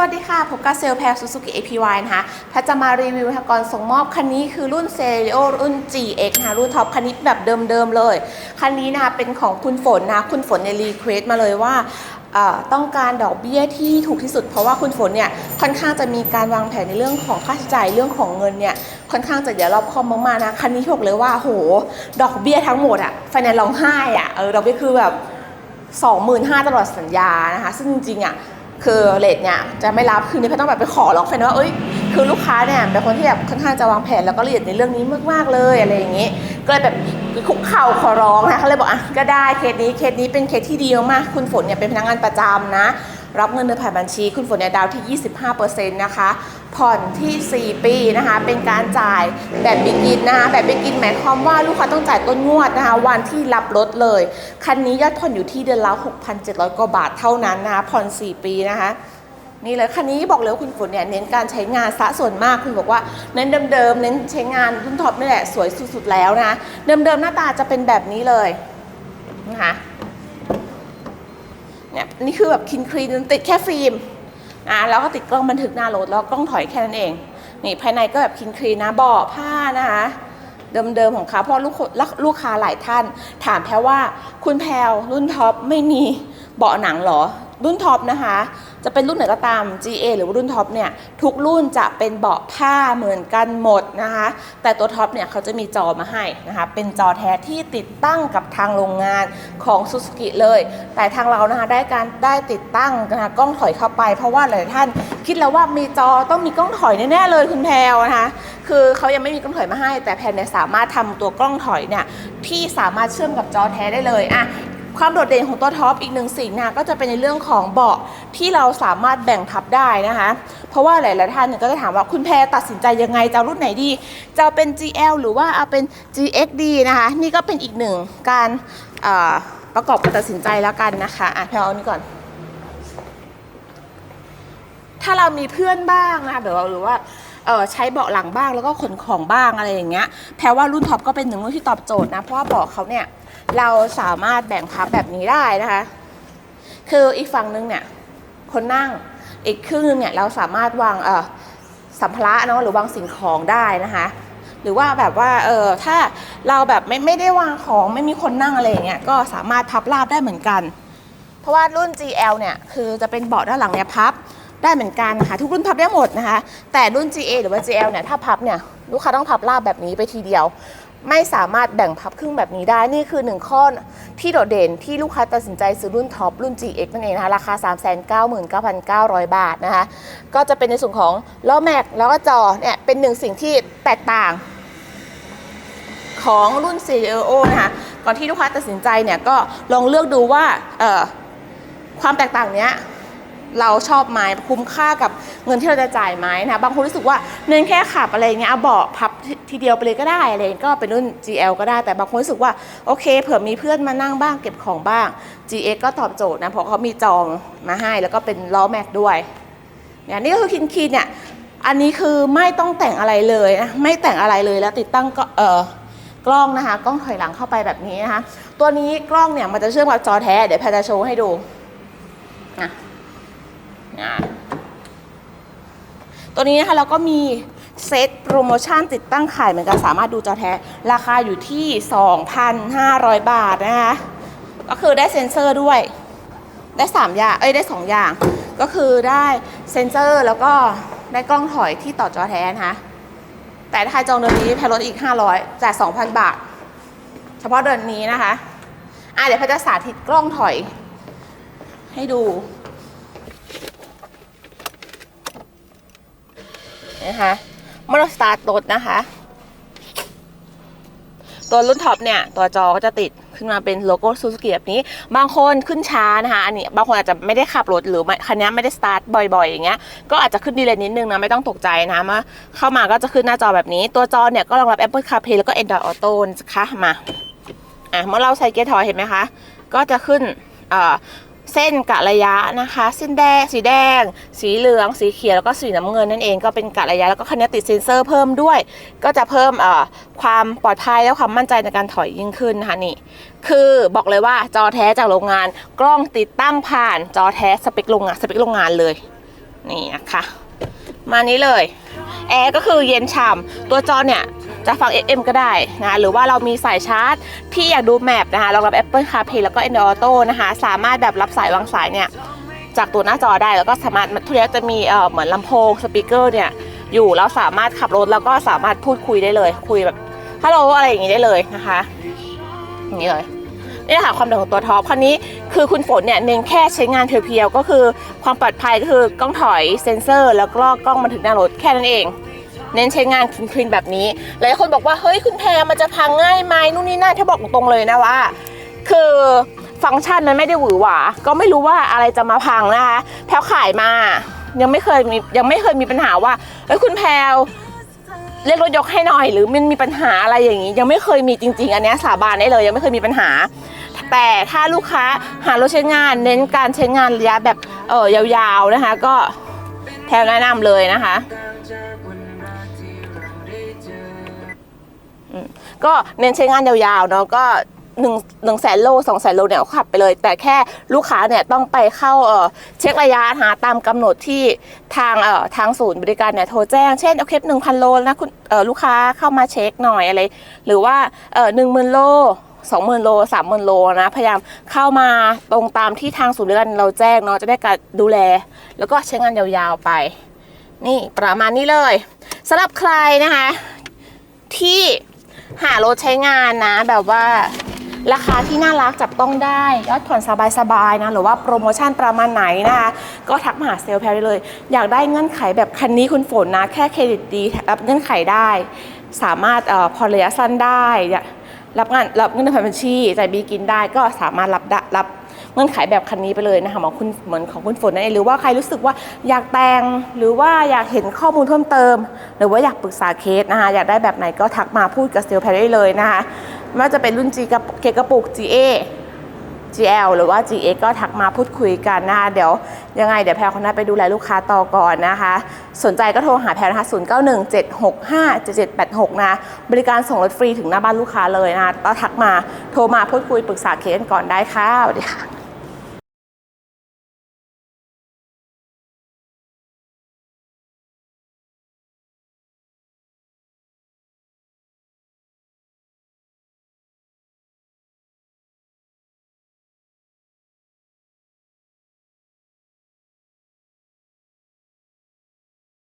วัสดีค่ะพบกับเซลแพรซูซูกิ APY นะคะแพทจะมารีวิวนะคะก่อนส่งมอบคันนี้คือรุ่นเซริโอรุ่น GX นะคะรุ่นท็อปคันนี้แบบเดิมๆเลย คันนี้นะคะเป็นของคุณฝนนะคุณฝนในรีเควสมาเลยว่าต้องการดอกเบี้ยที่ถูกที่สุด เพราะว่าคุณฝนเนี่ยค่อนข้างจะมีการวางแผนในเรื่องของค่าใช้จ่ายเรื่องของเงินเนี่ยค่อนข้างจะเดี๋ยวรอบคอบมากๆนะคันนี้บอกเลยว่าโห ดอกเบี้ยทั้งหมดอะไฟแนนซ์ร้องไห้อะเออดอกเบี้ยคือแบบ25,000ตลอดสัญญานะคะซึ่งจริงๆอะ คือเลทเนี่ยจะไม่รับคือนี่พี่ต้องแบบไปขอร้องแฟนว่าเอ้ยคือลูกค้าเนี่ยเป็นคนที่แบบค่อนข้างจะวางแผนแล้วก็ละเอียดในเรื่องนี้มากๆเลยอะไรอย่างนี้ ก็เลยแบบคุกเข่าขอร้องนะเขาเลยบอกอะก็ได้เคสนี้เคสนี้เป็นเคสที่ดีมากคุณฝนเนี่ยเป็นพนักงานประจำนะ รับเงินเดือนผ่านบัญชี คุณฝนเนี่ยดาวน์ที่ 25%นะคะ ผ่อนที่ 4 ปีนะคะ เป็นการจ่ายแบบบิกินนะคะ แบบบิกินหมายความว่าลูกค้าต้องจ่ายต้นงวดนะคะ วันที่รับรถเลย คันนี้ยอดผ่อนอยู่ที่เดือนละ 6,700 กว่าบาทเท่านั้นนะคะ ผ่อน 4 ปีนะคะนี่เลยคันนี้บอกเลยว่าคุณฝนเนี่ยเน้นการใช้งานซะส่วนมากคุณบอกว่าเน้นเดิมๆเน้นใช้งานรุ่นท็อปนี่แหละสวยสุดๆแล้วนะเดิมๆหน้าตาจะเป็นแบบนี้เลยนะคะ เนี่ยนี่คือแบบคินครีนติดแค่ฟิล์มอะแล้วก็ติดกล้องบันทึกหน้ารถแล้วกล้องถอยแค่นั้นเองนี่ภายในก็แบบคินครีนนะเบาะผ้านะคะเดิมๆของเขาเพราะลูกลูกค้าหลายท่าน ถามแพรว่าคุณแพรรุ่นท็อปไม่มีเบาะหนังหรอ รุ่นท็อปนะคะ จะเป็นรุ่นไหนก็ตาม GA หรือว่ารุ่นท็อปเนี่ยทุกรุ่นจะเป็นเบาะผ้าเหมือนกันหมดนะคะ แต่ตัวท็อปเนี่ยเขาจะมีจอมาให้นะคะ เป็นจอแท้ที่ติดตั้งกับทางโรงงานของ Suzuki เลย แต่ทางเรานะคะได้การได้ติดตั้งนะคะกล้องถอยเข้าไป เพราะว่าหลายท่านคิดแล้วว่ามีจอต้องมีกล้องถอยแน่ๆเลยคุณแพรวนะคะคือเขายังไม่มีกล้องถอยมาให้ แต่แพรเนี่ยสามารถทำตัวกล้องถอยเนี่ยที่สามารถเชื่อมกับจอแท้ได้เลยอะ ความโดดเด่นของตัวท็อปอีกหนึ่งสิ่งนะก็จะเป็นในเรื่องของเบาะที่เราสามารถแบ่งพับได้นะคะ เพราะว่าหลาย ๆ ท่านเนี่ยก็จะถามว่าคุณแพรตัดสินใจยังไงจะรุ่นไหนดี จะเป็น GL หรือว่าเอาเป็น GX ดีนะคะ นี่ก็เป็นอีกหนึ่งการประกอบการตัดสินใจแล้วกันนะคะอะแพรเอาอันนี้ก่อน ถ้าเรามีเพื่อนบ้างนะคะหรือว่าหรือว่าเออใช้เบาะหลังบ้างแล้วก็ขนของบ้างอะไรอย่างเงี้ยแพรว่ารุ่นท็อปก็เป็นหนึ่งรุ่นที่ตอบโจทย์นะเพราะว่าเบาะเขาเนี่ย เราสามารถแบ่งพับแบบนี้ได้นะคะ คืออีกฝั่งนึงเนี่ยคนนั่งอีกครึ่งนึงเนี่ยเราสามารถวางเออสัมภาระเนาะหรือวางสิ่งของได้นะคะหรือว่าแบบว่าเออถ้าเราแบบไม่ไม่ได้วางของไม่มีคนนั่งอะไรอย่างเงี้ยก็สามารถพับราบได้เหมือนกัน เพราะว่ารุ่น GL เนี่ยคือจะเป็นเบาะด้านหลังเนี่ยพับได้เหมือนกันค่ะทุกรุ่นพับได้หมดนะคะ แต่รุ่น GA หรือว่า GL เนี่ยถ้าพับเนี่ยลูกค้าต้องพับราบแบบนี้ไปทีเดียว ไม่สามารถแบ่งพับครึ่งแบบนี้ได้ นี่คือหนึ่งข้อที่โดดเด่นที่ลูกค้าตัดสินใจซื้อรุ่นท็อปรุ่น GX นั่นเองนะคะ ราคา 399,900 บาทนะคะ ก็จะเป็นในส่วนของล้อแม็กแล้วก็จอเนี่ยเป็นหนึ่งสิ่งที่แตกต่าง ของรุ่น CLO นะคะก่อนที่ลูกค้าตัดสินใจเนี่ยก็ลองเลือกดูว่าความแตกต่างเนี้ย เราชอบไหมคุ้มค่ากับเงินที่เราจะจ่ายไหมนะบางคนรู้สึกว่าเน้นแค่ขับอะไรเงี้ยเอาเบาะพับทีเดียวไปเลยก็ได้อะไรก็เป็นรุ่น GL ก็ได้แต่บางคนรู้สึกว่าโอเคเผื่อมีเพื่อนมานั่งบ้างเก็บของบ้าง GX ก็ตอบโจทย์นะเพราะเขามีจองมาให้แล้วก็เป็นล้อแม็กด้วยเนี่ยนี่ก็คือคินคีนเนี่ยอันนี้คือไม่ต้องแต่งอะไรเลยนะไม่แต่งอะไรเลยแล้วติดตั้งก็เออกล้องนะคะกล้องถอยหลังเข้าไปแบบนี้นะคะตัวนี้กล้องเนี่ยมันจะเชื่อมกับจอแท้เดี๋ยวแพรจะโชว์ให้ดูนะ นะตัวนี้นะคะเราก็มีเซตโปรโมชั่นติดตั้งขายเหมือนกันสามารถดูจอแท้ ราคาอยู่ที่ 2,500 บาทนะคะ ก็คือได้เซ็นเซอร์ด้วย ได้3อย่าง เอ้ยได้ 2 อย่าง ก็คือได้เซ็นเซอร์แล้วก็ได้กล้องถอยที่ต่อจอแท้นะคะ แต่ถ้าจองเดือนนี้แพรลดอีก 500จ่าย2,000 บาท เฉพาะเดือนนี้นะคะ อะเดี๋ยวพจะสาธิตกล้องถอยให้ดู นะคะเมื่อเราสตาร์ทรถนะคะ ตัวรุ่นท็อปเนี่ย ตัวจอก็จะติดขึ้นมาเป็นโลโก้ซูซูกิแบบนี้ บางคนขึ้นช้านะคะอันนี้บางคนอาจจะไม่ได้ขับรถหรือคันนี้ไม่ได้สตาร์ทบ่อยๆ อย่างเงี้ยก็อาจจะขึ้นดีเลยนิดนึงนะไม่ต้องตกใจนะมาเข้ามาก็จะขึ้นหน้าจอแบบนี้ ตัวจอเนี่ยก็รองรับ Apple CarPlay แล้วก็ Android Auto นะคะมาอะเมื่อเราใส่เกียร์ถอยเห็นไหมคะ ก็จะขึ้นอ่อ เส้นกะระยะนะคะ เส้นแดง สีแดง สีเหลือง สีเขียวแล้วก็สีน้ำเงินนั่นเองก็เป็นกะระยะแล้วก็คันนี้ติดเซ็นเซอร์เพิ่มด้วย ก็จะเพิ่มเอ่อความปลอดภัยและความมั่นใจในการถอยยิ่งขึ้นนะคะนี่คือบอกเลยว่าจอแท้จากโรงงานกล้องติดตั้งผ่านจอแท้สเปคโรงงานสเปคโรงงานเลยนี่นะคะมานี้เลยแอร์ก็คือเย็นฉ่ำตัวจอเนี่ย จะฟัง FM ก็ได้นะหรือว่าเรามีสายชาร์จ ที่อยากดูแมปนะคะรองรับ Apple CarPlay แล้วก็ Android Auto นะคะสามารถแบบรับสายวางสายเนี่ยจากตัวหน้าจอได้แล้วก็สามารถทุกอย่างจะมีเอ่อเหมือนลำโพงสปีกเกอร์เนี่ยอยู่แล้วสามารถขับรถแล้วก็สามารถพูดคุยได้เลย คุยแบบฮัลโหลอะไรอย่างนี้ได้เลยนะคะอย่างนี้เลยนี่ค่ะความเด่นของตัวท็อปคันนี้คือคุณฝนเนี่ยเน้นแค่ใช้งานเพียวๆก็คือความปลอดภัยก็คือกล้องถอยเซ็นเซอร์ แล้วก็กล้องบันทึกหน้ารถแค่นั้นเอง เน้นใช้งานคลีนแบบนี้ หลายคนบอกว่าเฮ้ยคุณแพรมันจะพังง่ายไหมนู่นนี่นั่นถ้าบอกตรงๆเลยนะว่า คือฟังก์ชันมันไม่ได้หวือหวา ก็ไม่รู้ว่าอะไรจะมาพังนะคะ แพลวขายมา ยังไม่เคยมียังไม่เคยมีปัญหาว่าเอ้ยคุณแพลวเรียกรถยกให้หน่อย หรือมันมีปัญหาอะไรอย่างนี้ ยังไม่เคยมีจริง ๆ อันนี้สาบานได้เลย ยังไม่เคยมีปัญหา แต่ถ้าลูกค้าหารถใช้งาน เน้นการใช้งานระยะแบบเออยาวๆนะคะ ก็แพลวแนะนำเลยนะคะ ก็เน้นใช้งานยาวๆเนาะก็หนึ่งหนึ่งแสนโลสองแสนโลเนี่ยขับไปเลย แต่แค่ลูกค้าเนี่ยต้องไปเข้าเอ่อเช็คระยะหาตามกำหนดที่ทางเอ่อทางศูนย์บริการเนี่ยโทรแจ้ง เช่นโอเคหนึ่งพันโลนะคุณเอ่อลูกค้าเข้ามาเช็คหน่อยอะไร หรือว่าเอ่อหนึ่งหมื่นโลสองหมื่นโลสามหมื่นโลนะพยายามเข้ามาตรงตามที่ทางศูนย์บริการเราแจ้งเนาะจะได้การดูแล แล้วก็ใช้งานยาวๆไป นี่ประมาณนี้เลยสำหรับใครนะคะที่ หารถใช้งานนะ แบบว่าราคาที่น่ารักจับต้องได้ยอดผ่อนสบายๆนะหรือว่าโปรโมชั่นประมาณไหนนะคะก็ทักมาหาเซลล์แพลได้เลย อยากได้เงื่อนไขแบบคันนี้คุณฝนนะ แค่เครดิตดีรับเงื่อนไขได้ สามารถเอ่อผ่อนระยะสั้นได้ รับงานรับเงินผ่านบัญชีจ่ายบีกินได้ก็สามารถรับรับ เงื่อนไขแบบคันนี้ไปเลยนะคะเหมือนคุณเหมือนของคุณฝนนั่นเองหรือว่าใครรู้สึกว่าอยากแต่งหรือว่าอยากเห็นข้อมูลเพิ่มเติม หรือว่าอยากปรึกษาเคสนะคะอยากได้แบบไหนก็ทักมาพูดกับเซลล์แพรได้เลยนะคะไม่ว่าจะเป็นรุ่น G กับเกกระปุก GA GL หรือว่า GX ก็ทักมาพูดคุยกันนะคะเดี๋ยวยังไงเดี๋ยวแพรคนนั้นไปดูแลลูกค้าต่อก่อนนะคะ สนใจก็โทรหาแพรนะคะ0917657786 นะบริการส่งรถฟรีถึงหน้าบ้านลูกค้าเลยนะคะก็ทักมาโทรมาพูดคุยปรึกษาเคสก่อนได้ค่ะสวัสดีค่ะ